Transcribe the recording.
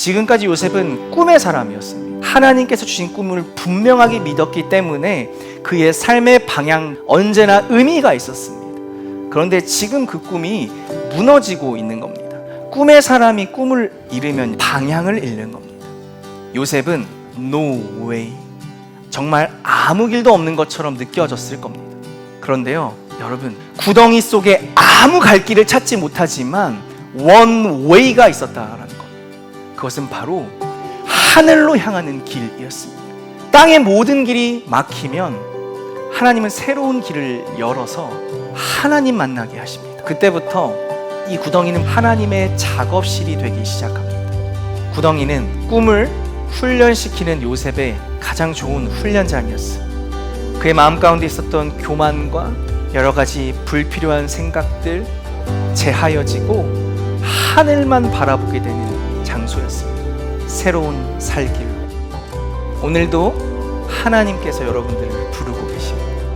지금까지 요셉은 꿈의 사람이었습니다. 하나님께서 주신 꿈을 분명하게 믿었기 때문에 그의 삶의 방향 언제나 의미가 있었습니다. 그런데 지금 그 꿈이 무너지고 있는 겁니다. 꿈의 사람이 꿈을 잃으면 방향을 잃는 겁니다. 요셉은 no way. 정말 아무 길도 없는 것처럼 느껴졌을 겁니다. 그런데요, 여러분, 구덩이 속에 아무 갈 길을 찾지 못하지만 one way가 있었다라는 것. 그것은 바로 하늘로 향하는 길이었습니다. 땅의 모든 길이 막히면 하나님은 새로운 길을 열어서 하나님 만나게 하십니다. 그때부터 이 구덩이는 하나님의 작업실이 되기 시작합니다. 구덩이는 꿈을 훈련시키는 요셉의 가장 좋은 훈련장이었어요. 그의 마음 가운데 있었던 교만과 여러 가지 불필요한 생각들 제하여지고 하늘만 바라보게 되는 장소였습니다. 새로운 살길. 오늘도 하나님께서 여러분들을 부르고 계십니다.